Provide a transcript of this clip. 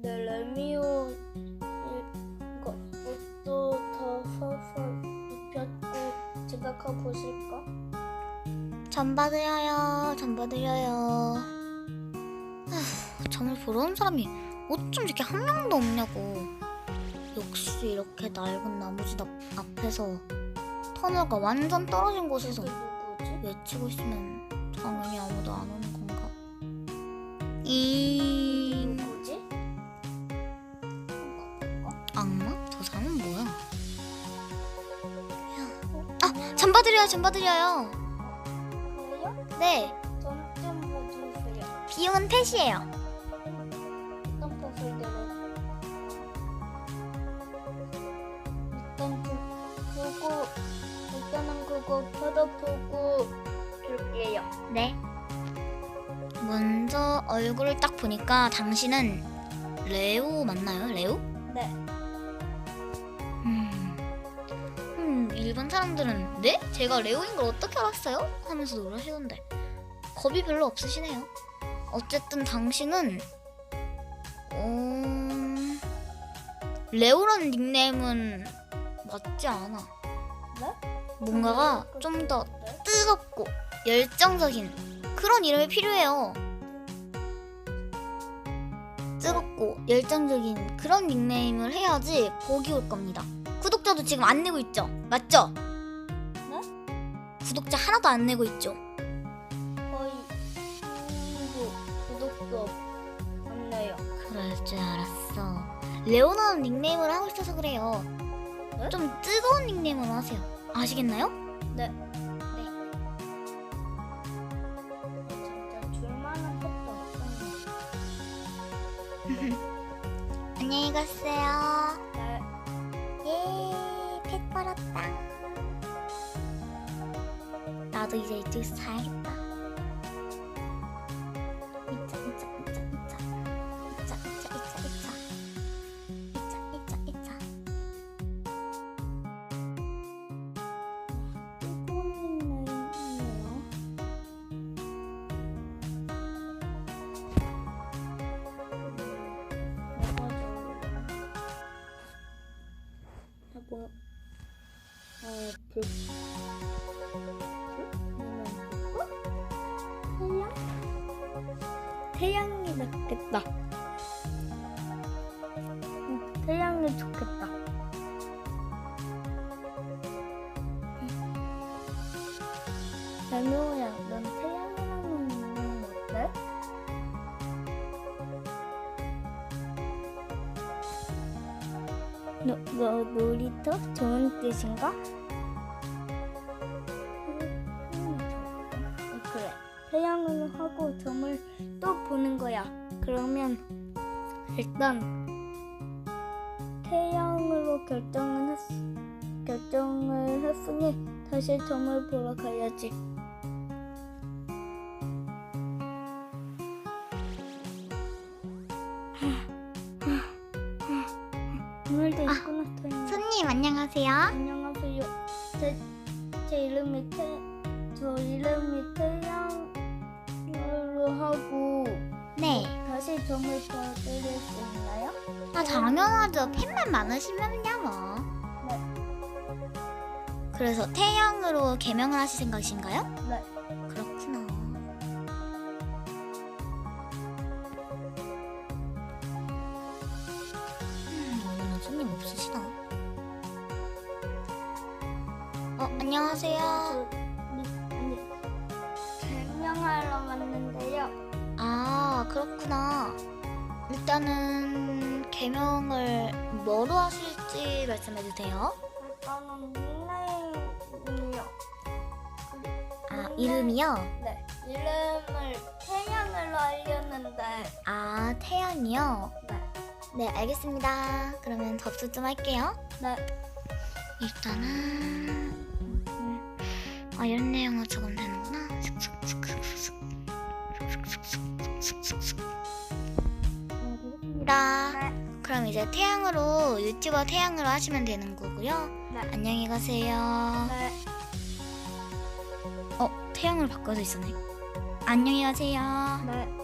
내 레미오 이거 옷도 더 서서 입혔고 집에 가 보실까? 전 받으려요. 전 받으려요. 아휴, 점을 보러 온 사람이 어쩜 이렇게 한 명도 없냐고. 역시 이렇게 낡은 나무집 앞, 앞에서 터널과 완전 떨어진 곳에서? 외치고 있으면 당연히 아무도 안 오는 건가. 이 전 받으려요. 전 받으려요. 그래요? 네, 점점 보주세요. 비용은 펫이에요. 어떤 것을 들어? 일단 그, 그거 일단은 그거 펴다보고 줄게요. 네. 먼저 얼굴을 딱 보니까 당신은 레오 맞나요? 레오? 네. 일반 사람들은 네? 제가 레오인 걸 어떻게 알았어요? 하면서 놀라시던데 겁이 별로 없으시네요. 어쨌든 당신은 어... 레오라는 닉네임은 맞지 않아. 네? 뭔가가 좀더 네? 뜨겁고 열정적인 그런 이름이 필요해요. 뜨겁고 열정적인 그런 닉네임을 해야지 복이 올 겁니다. 구독자도 지금 안 내고 있죠? 맞죠? 네? 구독자 하나도 안 내고 있죠? 거의 친구 구독도 없네요. 그럴 줄 알았어. 레오나는 닉네임을 하고 있어서 그래요. 네? 좀 뜨거운 닉네임으로 하세요. 아시겠나요? 네. 네. 안녕히 가세요. 나도 이제 이쪽에서 자야겠다. 이차, 이차. 이차, 이차, 이차, 이차. 이차, 이차, 이차. 뜨거운 네요 뭐가 좋을까? 아, 뭐, 아, 불, 불? 태양? 태양이 낫겠다. 응, 태양이 좋겠다. 레미오야, 넌 태양이라는 이름 어때? 너, 너 놀이터? 좋은 뜻인가? 태양을 하고 점을 또 보는 거야. 그러면 일단 태양으로 결정을 했, 결정을 했으니 다시 점을 보러 가야지. 오늘도 아, 태양. 손님, 안녕하세요. 안녕하세요. 제, 제 이름이 태, 저 이름이 태양 으로 하고 네. 다시 점을 보여드릴 수 있나요? 아, 당연하죠. 팬만 많으시면요, 뭐. 네. 그래서 태양으로 개명을 하실 생각이신가요? 네. 그렇구나. 음, 오늘은 손님 없으시다. 어, 안녕하세요. 저, 미, 아니, 개명하러 왔는데요. 아, 그렇구나. 일단은 개명을 뭐로 하실지 말씀해 주세요. 일단은 닉네임이요. 아, 이름이요? 네. 이름을 태양으로 하려는데, 아, 태양이요? 네. 네, 알겠습니다. 그러면 접수 좀 할게요. 네. 일단은 음, 아 이런 내용을 적으면 되는구나. 다 네. 그럼 이제 태양으로 유튜버 태양으로 하시면 되는 거고요. 네. 안녕히 가세요. 네. 어 태양으로 바꿔서 있었네. 안녕히 가세요. 네.